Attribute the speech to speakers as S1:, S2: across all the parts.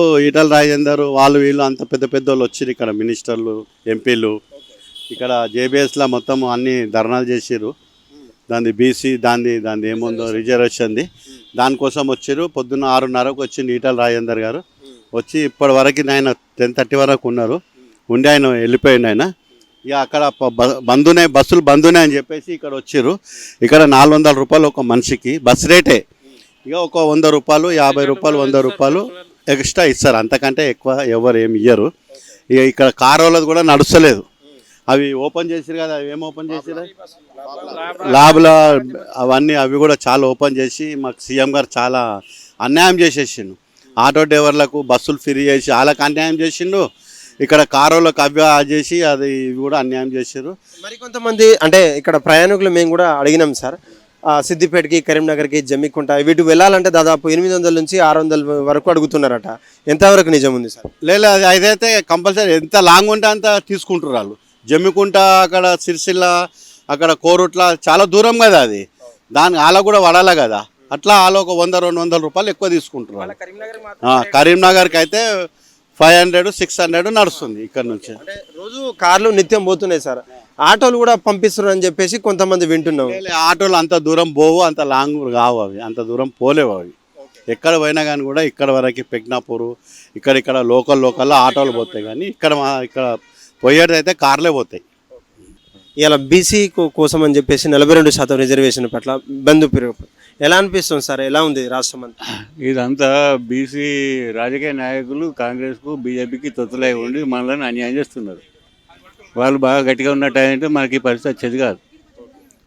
S1: ఈటల రాజేందర్ వాళ్ళు వీళ్ళు అంత పెద్ద పెద్ద వాళ్ళు వచ్చారు ఇక్కడ మినిస్టర్లు ఎంపీలు. ఇక్కడ జేబీఎస్లో మొత్తం అన్ని ధర్నాలు చేసారు దాని బీసీ దాన్ని దాన్ని ఏముందో రిజర్వేషన్ది. దానికోసం వచ్చారు పొద్దున్న ఆరున్నరకు వచ్చింది ఈటల రాజేందర్ గారు. వచ్చి ఇప్పటి వరకు ఆయన టెన్ థర్టీ వరకు ఉన్నారు. ఉండి ఆయన వెళ్ళిపోయింది ఆయన. ఇక అక్కడ బంధునే బస్సులు బంధునే అని చెప్పేసి ఇక్కడ వచ్చారు ఇక్కడ నాలుగు వందల రూపాయలు ఒక మనిషికి. బస్ రేటే. ఇక ఒక వంద రూపాయలు యాభై రూపాయలు వంద రూపాయలు. ఎక్స్ట్రా ఇస్తారు. అంతకంటే ఎక్కువ ఎవరు ఏమి ఇయ్యరు. ఇక ఇక్కడ కార్ వాళ్ళది కూడా నడుస్తలేదు. అవి ఓపెన్ చేసిరు కదా అవి ఏం ఓపెన్ చేసిరు ల్యాబ్లో అవన్నీ అవి కూడా చాలా ఓపెన్ చేసి మాకు సీఎం గారు చాలా అన్యాయం చేసేసిండు. ఆటో డ్రైవర్లకు బస్సులు ఫ్రీ చేసి వాళ్ళకి అన్యాయం చేసిండు. ఇక్కడ కారోలకు అవి ఆ చేసి అది ఇవి కూడా అన్యాయం చేశారు
S2: మరి కొంతమంది అంటే ఇక్కడ ప్రయాణికులు మేము కూడా అడిగినాం సార్. సిద్దిపేటకి కరీంనగర్కి జమ్మికుంట వీటి వెళ్ళాలంటే దాదాపు ఎనిమిది వందల నుంచి ఆరు వందల వరకు అడుగుతున్నారట. ఎంతవరకు నిజం ఉంది సార్?
S1: లేదు అది అదైతే కంపల్సరీ. ఎంత లాంగ్ ఉంటే అంత తీసుకుంటారు వాళ్ళు. జమ్మికుంట అక్కడ సిరిసిల్ల అక్కడ కోరుట్ల చాలా దూరం కదా అది. దాని వాళ్ళ కూడా వడాల కదా. అట్లా వాళ్ళు ఒక వంద రెండు వందల రూపాయలు ఎక్కువ. ఆ, కరీంనగర్కి అయితే ఫైవ్ హండ్రెడ్ సిక్స్ హండ్రెడ్ నడుస్తుంది ఇక్కడ నుంచి.
S2: అంటే రోజు కార్లు నిత్యం పోతున్నాయి సార్. ఆటోలు కూడా పంపిస్తున్నారు అని చెప్పేసి కొంతమంది వింటున్నాం
S1: లే, ఆటోలు అంత దూరం పోవు అంత లాంగ్ కావు అవి. అంత దూరం పోలేవు అవి. ఎక్కడ పోయినా కానీ కూడా ఇక్కడ వరకు పెగ్నాపూర్ ఇక్కడ ఇక్కడ లోకల్ లోకల్లో ఆటోలు పోతాయి కానీ ఇక్కడ మా- ఇక్కడ పోయేది అయితే కార్లే పోతాయి.
S2: ఇలా బీసీ కోసం అని చెప్పేసి నలభై రెండు శాతం రిజర్వేషన్ పట్ల బంధు పెరుగు ఎలా అనిపిస్తుంది సార్? ఎలా ఉంది రాష్ట్రం అంతా?
S3: ఇదంతా బీసీ రాజకీయ నాయకులు కాంగ్రెస్కు బీజేపీకి తొత్తులై ఉండి మనల్ని అన్యాయం చేస్తున్నారు. వాళ్ళు బాగా గట్టిగా ఉన్నట్టయితే మనకి ఈ పరిస్థితి వచ్చేది కాదు.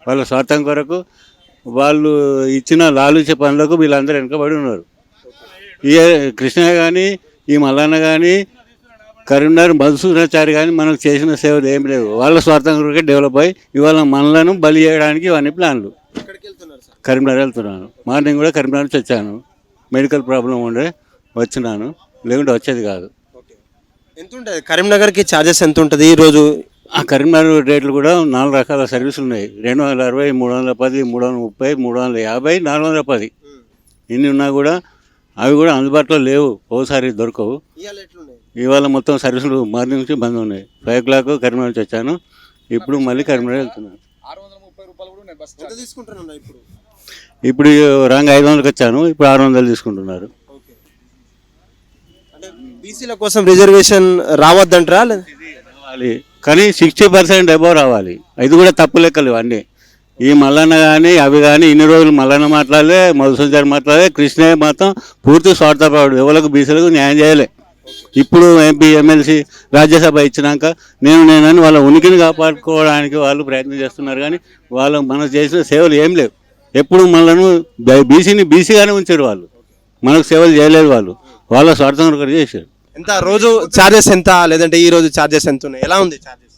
S3: వాళ్ళ స్వార్థం కొరకు వాళ్ళు ఇచ్చిన లాలుచే పనులకు వీళ్ళందరూ వెనుకబడి ఉన్నారు. ఈ కృష్ణ కానీ ఈ మల్లన్న కానీ కరీంనగర్ మధుసూరాచారి కానీ మనకు చేసిన సేవలు ఏం లేవు. వాళ్ళ స్వార్థం కొరకే డెవలప్ అయ్యి ఇవాళ మనలను బలి చేయడానికి ఇవన్నీ ప్లాన్లు కరీంనగర్ వెళ్తున్నాను. మార్నింగ్ కూడా కరీంనగర్ నుంచి వచ్చాను. మెడికల్ ప్రాబ్లం ఉండే వచ్చినాను. లేకుంటే వచ్చేది కాదు.
S2: ఎంత ఉంటుంది కరీంనగర్కి ఛార్జెస్ ఎంత ఉంటుంది ఈ రోజు
S3: ఆ కరీంనగర్ రేట్లు కూడా నాలుగు రకాల సర్వీసులు ఉన్నాయి. రెండు వందల అరవై మూడు వందల పది మూడు వందల ముప్పై మూడు వందల యాభై నాలుగు వందల పది. ఇన్ని ఉన్నా కూడా అవి కూడా అందుబాటులో లేవు. ఓసారి దొరకవు.
S2: ఇవాళ
S3: మొత్తం సర్వీసులు మార్నింగ్ నుంచి బంద్ ఉన్నాయి. ఫైవ్ ఓ క్లాక్ కరీంనగర్ నుంచి వచ్చాను. ఇప్పుడు మళ్ళీ కరీంనగర్ వెళ్తున్నాను.
S2: ఇప్పుడు?
S3: ఇప్పుడు రంగ్ ఐదు వందలకి వచ్చాను. ఇప్పుడు ఆరు వందలు తీసుకుంటున్నారు.
S2: ఓకే. అంటే బీసీల కోసం రిజర్వేషన్ రావద్దంటారా?
S3: రావాలి. కానీ సిక్స్టీ పర్సెంట్ అబౌవ్ రావాలి. ఇది కూడా తప్పు లెక్కలు ఇవన్నీ. ఈ మల్లన్న కానీ అవి కానీ ఇన్ని రోజులు మల్లన్న మాట్లాడలే మధుసూదర్ మాట్లాడలే కృష్ణయ్య మాత్రం పూర్తి స్వార్థపడు ఎవరికి బీసీలకు న్యాయం చేయలే. ఇప్పుడు ఎంపీ ఎమ్మెల్సీ రాజ్యసభ ఇచ్చినాక నేను నేనని వాళ్ళ ఉనికిని కాపాడుకోవడానికి వాళ్ళు ప్రయత్నం చేస్తున్నారు కానీ వాళ్ళు మనకు చేసిన సేవలు ఏం లేవు. ఎప్పుడు మనను బీసీని బీసీగానే ఉంచారు వాళ్ళు. మనకు సేవలు చేయలేదు వాళ్ళు. వాళ్ళ స్వార్థం ఒకటి చేశారు.
S2: ఎంత? రోజు ఛార్జెస్ ఎంత? లేదంటే ఈ రోజు ఛార్జెస్ ఎంత ఉన్నాయి? ఎలా ఉంది ఛార్జెస్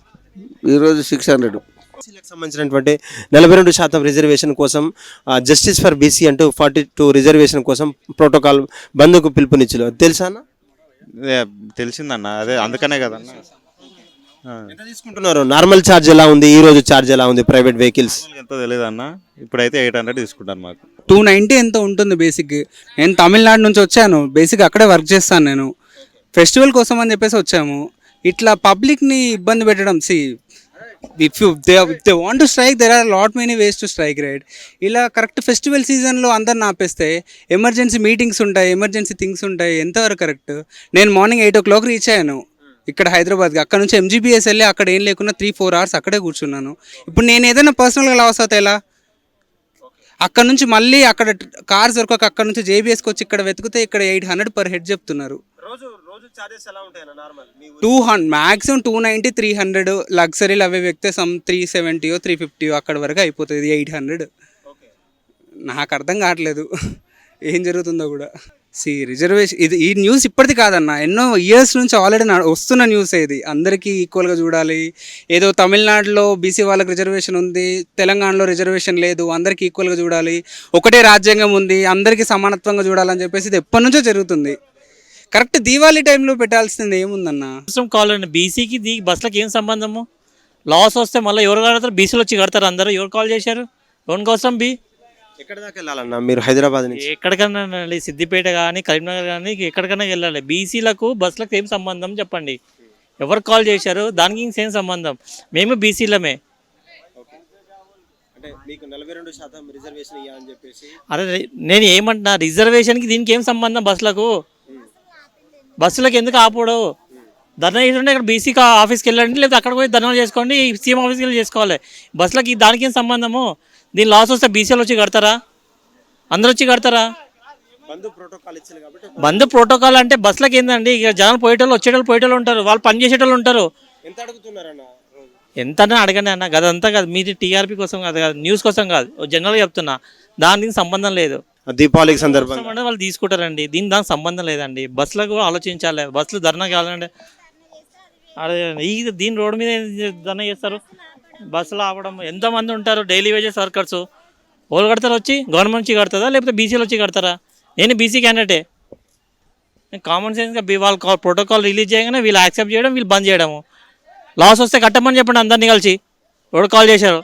S4: ఈరోజు సిక్స్ హండ్రెడ్
S2: బీసీలకు సంబంధించినటువంటి నలభై రెండు శాతం రిజర్వేషన్ కోసం జస్టిస్ ఫర్ బీసీ అంటూ ఫార్టీ టూ రిజర్వేషన్ కోసం ప్రోటోకాల్ బంద్కు పిలుపునిచ్చారు. అది తెలుసా అన్న?
S5: అదే తెలిసిందన్న. అదే అందుకనే కదన్న.
S2: ఎంత తీసుకుంటున్నారు? నార్మల్ ఛార్జ్ ఎలా ఉంది? ఈ రోజు ఛార్జ్ ఎలా ఉంది? Private vehicles?
S5: ఎంతో తెలియదు అన్న ఇప్పుడైతే ఎయిట్ హండ్రెడ్ తీసుకుంటాను మాకు.
S6: టూ నైంటీ ఎంత ఉంటుంది బేసిక్? నేను తమిళనాడు నుంచి వచ్చాను. బేసిక్ అక్కడే వర్క్ చేస్తాను నేను. ఫెస్టివల్ కోసం అని చెప్పేసి వచ్చాము. ఇట్లా పబ్లిక్ని ఇబ్బంది పెట్టడం see if you they they want to strike there are lot many ways to strike right ఇలా కరెక్ట్ ఫెస్టివల్ సీజన్లో అందరిని ఆపేస్తే ఎమర్జెన్సీ మీటింగ్స్ ఉంటాయి ఎమర్జెన్సీ థింగ్స్ ఉంటాయి ఎంతవరకు కరెక్ట్ నేను morning eight o'clock reach అయ్యాను. ఇక్కడ హైదరాబాద్కి అక్కడ నుంచి ఎంజీబీఎస్ వెళ్ళి అక్కడ ఏం లేకున్నా త్రీ ఫోర్ అవర్స్ అక్కడే కూర్చున్నాను. ఇప్పుడు నేను ఏదైనా పర్సనల్గా లాస్ అవుతాయి ఎలా? అక్కడ నుంచి మళ్ళీ అక్కడ కార్స్ దొరకక అక్కడ నుంచి జేబీఎస్కి వచ్చి ఇక్కడ వెతికితే ఇక్కడ ఎయిట్ హండ్రెడ్ పర్ హెడ్ చెప్తున్నారు.
S2: రోజు రోజు ఎలా normal
S6: two hundred maximum two ninety three hundred లగ్జరీలు అవి వెక్తే సమ్ త్రీ సెవెంటీయో త్రీ ఫిఫ్టీయో అక్కడ వరకు అయిపోతుంది ఎయిట్ హండ్రెడ్ నాకు అర్థం కావట్లేదు. ఏం జరుగుతుందో కూడా. సి రిజర్వేషన్ ఇది ఈ న్యూస్ ఇప్పటిది కాదన్న. ఎన్నో ఇయర్స్ నుంచి ఆల్రెడీ వస్తున్న న్యూస్ ఇది అందరికీ ఈక్వల్గా చూడాలి. ఏదో తమిళనాడులో బీసీ వాళ్ళకి రిజర్వేషన్ ఉంది తెలంగాణలో రిజర్వేషన్ లేదు అందరికీ ఈక్వల్గా చూడాలి. ఒకటే రాజ్యాంగం ఉంది అందరికీ సమానత్వంగా చూడాలని చెప్పేసి ఇది ఎప్పటి నుంచో జరుగుతుంది. కరెక్ట్ దీవాళీ టైంలో పెట్టాల్సింది ఏముందన్న?
S7: అవసరం కావాలండి. బీసీకి దీ బస్సులకు ఏం సంబంధము? లాస్ వస్తే మళ్ళీ ఎవరు కడతారు? బీసీలు వచ్చి కడతారు అందరూ. ఎవరు కాల్ చేశారు? ఎవరి కోసం బి.
S2: ఎక్కడ దాకా వెళ్ళాలన్నా? మీరు హైదరాబాద్ నుంచి?
S7: ఎక్కడికైనా వెళ్ళాలి సిద్దిపేట కానీ కరీంనగర్ కానీ ఎక్కడికైనా వెళ్ళాలి. బీసీలకు బస్సులకు ఏం సంబంధం చెప్పండి? ఎవరు కాల్ చేశారు? దానికి ఇంకేం సంబంధం? మేము బీసీలమే. అరే నేను ఏమంటున్నా? రిజర్వేషన్కి దీనికి ఏం సంబంధం బస్సులకు? బస్సులకు ఎందుకు ఆపడు? ధర్నా చేస్తుంటే ఇక్కడ బీసీ ఆఫీస్కి వెళ్ళండి లేదా అక్కడ పోయి ధర్నా చేసుకోండి సీఎం ఆఫీస్కి వెళ్ళి చేసుకోవాలి. బస్సులకి దానికి ఏం సంబంధము? దీని లాస్ వస్తే బీసీలు వచ్చి కడతారా? అందరూ వచ్చి కడతారా? బంద్ ప్రోటోకాల్ అంటే బస్సులకు ఏందండి? ఇక జనాలు పోయేటోళ్ళు వచ్చేటోళ్ళు పోయేటోళ్ళు ఉంటారు. వాళ్ళు పని చేసేటోళ్ళు ఉంటారు.
S2: ఎంత
S7: అడగండి అన్న. గదంతా కాదు. మీది టీఆర్పీ కోసం కాదు కాదు న్యూస్ కోసం కాదు. జనరల్గా చెప్తున్నా. దానికి సంబంధం లేదు.
S2: దీపావళికి సందర్భంగా.
S7: అంటే వాళ్ళు తీసుకుంటారండి. దీని దానికి సంబంధం లేదండి. బస్సులకు ఆలోచించాలి. బస్సులు ధర్నా కావాలంటే అదే ఈ దీని రోడ్డు మీద ధర్నా చేస్తారు? బస్సులు ఆపడం. ఎంతమంది ఉంటారు? Daily wages workers. వాళ్ళు కడతారు వచ్చి? గవర్నమెంట్ నుంచి కడతారా? లేకపోతే బీసీలు వచ్చి కడతారా? నేను బీసీ క్యాండిడేటే. కామన్ సెన్స్గా వాళ్ళ ప్రోటోకాల్ రిలీజ్ చేయగానే వీళ్ళు యాక్సెప్ట్ చేయడం వీళ్ళు బంద్ చేయడము. లాస్ వస్తే కట్టమని చెప్పండి అందరినీ కలిసి. ఎవరు కాల్ చేశారు?